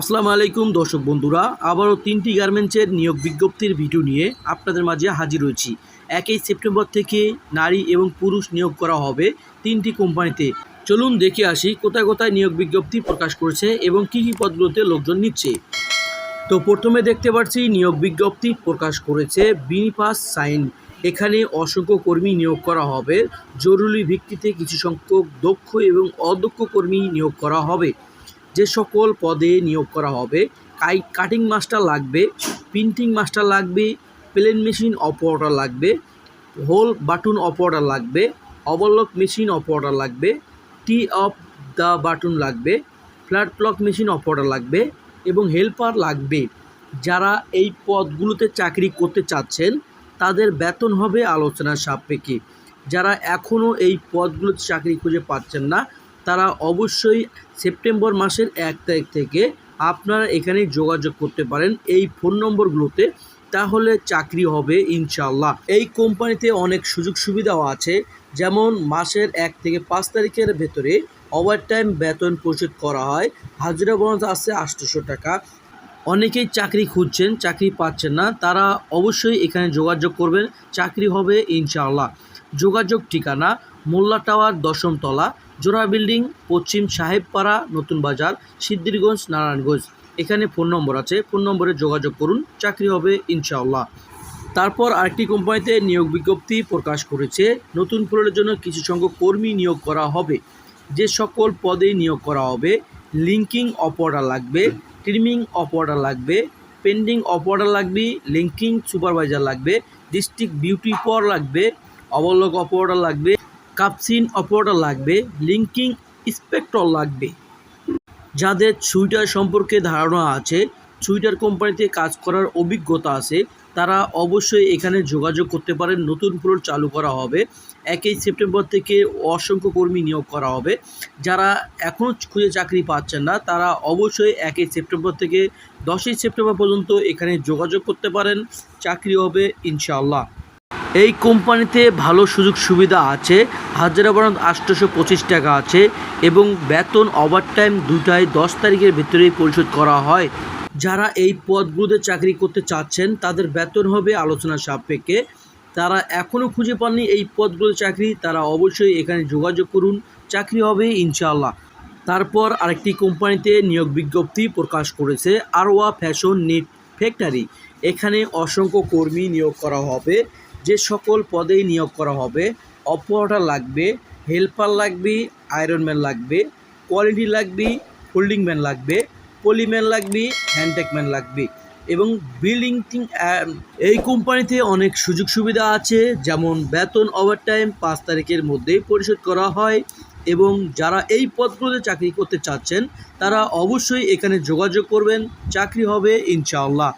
আসসালামু আলাইকুম, দর্শক বন্ধুরা। আবারও তিনটি গার্মেন্টসের নিয়োগ বিজ্ঞপ্তির ভিডিও নিয়ে আপনাদের মাঝে হাজির হয়েছি একই সেপ্টেম্বর থেকে নারী এবং পুরুষ নিয়োগ করা হবে তিনটি কোম্পানিতে। চলুন দেখে আসি কোথায় কোথায় নিয়োগ বিজ্ঞপ্তি প্রকাশ করেছে এবং কী কী পদগুলোতে লোকজন নিচ্ছে। তো প্রথমে দেখতে পাচ্ছি, নিয়োগ বিজ্ঞপ্তি প্রকাশ করেছে বিনিপাস সাইন। এখানে অসংখ্য কর্মী নিয়োগ করা হবে। জরুরি ভিত্তিতে কিছু সংখ্যক দক্ষ এবং অদক্ষ কর্মী নিয়োগ করা হবে। যে সকল পদে নিয়োগ করা হবে, কাই কাটিং মাস্টার লাগবে প্রিন্টিং মাস্টার লাগবে প্লেন মেশিন অপারেটর লাগবে হোল বাটন অপারেটর লাগবে ওভারলক মেশিন অপারেটর লাগবে টি অফ দ্য বাটন লাগবে ফ্ল্যাট প্লক মেশিন অপারেটর লাগবে এবং হেল্পার লাগবে। যারা এই পদগুলোতে চাকরি করতে চাচ্ছেন, তাদের বেতন হবে আলোচনার সাপেক্ষে। যারা এখনও এই পদগুলোতে চাকরি খুঁজে পাচ্ছেন না তারা অবশ্যই সেপ্টেম্বর মাসের এক তারিখ থেকে আপনারা এখানে যোগাযোগ করতে পারেন এই ফোন নম্বরগুলোতে, তাহলে চাকরি হবে ইনশাল্লাহ এই কোম্পানিতে অনেক সুযোগ সুবিধাও আছে, যেমন মাসের এক থেকে পাঁচ তারিখের ভেতরে ওভারটাইম বেতন পরিশোধ করা হয়, হাজিরা বোনাস আছে আটশোশো টাকা। অনেকেই চাকরি খুঁজছেন, চাকরি পাচ্ছেন না, তারা অবশ্যই এখানে যোগাযোগ করবেন, চাকরি হবে ইনশাআল্লাহ। যোগাযোগ ঠিকানা মোল্লা টাওয়ার দশম তলা জোড়া বিল্ডিং, পশ্চিম সাহেবপাড়া, নতুন বাজার সিদ্দিরগঞ্জ নারায়ণগঞ্জ। এখানে ফোন নম্বর আছে, ফোন নম্বরে যোগাযোগ করুন, চাকরি হবে ইনশাআল্লাহ। তারপর আরেকটি কোম্পানিতে নিয়োগ বিজ্ঞপ্তি প্রকাশ করেছে, নতুন ফ্লোরের জন্য কিছু সংখ্যক কর্মী নিয়োগ করা হবে। যে সকল পদে নিয়োগ করা হবে, লিঙ্কিং অপারেটর লাগবে, ট্রিমিং অপারেটর লাগবে, পেন্ডিং অপারেটর লাগবে, লিঙ্কিং সুপারভাইজার লাগবে, ডিস্ট্রিক্ট বিউটি পর লাগবে, অবলোক অপারেটর লাগবে কাপসিন অপারেটর লাগবে লিঙ্কিং ইন্সপেক্টর লাগবে। যাদের সুইটার সম্পর্কে ধারণা আছে সুইটার কোম্পানিতে কাজ করার অভিজ্ঞতা আছে, তারা অবশ্যই এখানে যোগাযোগ করতে পারেন। নতুন ফ্লোর চালু করা হবে। একই সেপ্টেম্বর থেকে অসংখ্য কর্মী নিয়োগ করা হবে। যারা এখনও খুঁজে চাকরি পাচ্ছেন না, তারা অবশ্যই একই সেপ্টেম্বর থেকে দশই সেপ্টেম্বর পর্যন্ত এখানে যোগাযোগ করতে পারেন। চাকরি হবে, ইনশাআল্লাহ। এই কোম্পানিতে ভালো সুযোগ সুবিধা আছে, হাজারা বরাদ আটশোশো পঁচিশ টাকা আছে এবং বেতন ওভারটাইম দুটায় দশ তারিখের ভিতরেই পরিশোধ করা হয়। যারা এই পদগুলোতে চাকরি করতে চাচ্ছেন, তাদের বেতন হবে আলোচনার সাপেক্ষে। তারা এখনও খুঁজে পাননি এই পদগুলোর চাকরি, তারা অবশ্যই এখানে যোগাযোগ করুন, চাকরি হবে ইনশাআল্লাহ। তারপর আরেকটি কোম্পানিতে নিয়োগ বিজ্ঞপ্তি প্রকাশ করেছে, আরওয়া ফ্যাশন নেট ফ্যাক্টরি। এখানে অসংখ্য কর্মী নিয়োগ করা হবে। যে সকল পদেই নিয়োগ করা হবে অপারেটর লাগবে, হেল্পার লাগবে আয়রনম্যান লাগবে কোয়ালিটি লাগবে হোল্ডিং ম্যান লাগবে পলিম্যান লাগবে হ্যান্ডটেকম্যান লাগবে। এবং বিল্ডিং এই কোম্পানিতে অনেক সুযোগ সুবিধা আছে, যেমন বেতন ওভারটাইম পাঁচ তারিখের মধ্যেই পরিশোধ করা হয় এবং যারা এই পদগুলোতে চাকরি করতে চাচ্ছেন, তারা অবশ্যই এখানে যোগাযোগ করবেন। চাকরি হবে ইনশাআল্লাহ।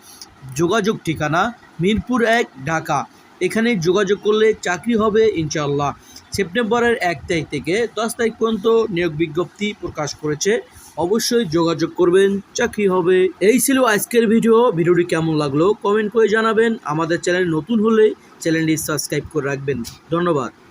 যোগাযোগ ঠিকানা মিরপুর এক, ঢাকা। এখানে যোগাযোগ করলে চাকরি হবে ইনশাল্লাহ সেপ্টেম্বরের এক তারিখ থেকে দশ তারিখ পর্যন্ত নিয়োগ বিজ্ঞপ্তি প্রকাশ করেছে। অবশ্যই যোগাযোগ করবেন, চাকরি হবে। এই ছিল আজকের ভিডিও। ভিডিওটি কেমন লাগল কমেন্ট করে জানাবেন। আমাদের চ্যানেল নতুন হলে চ্যানেলটি সাবস্ক্রাইব করে রাখবেন। ধন্যবাদ।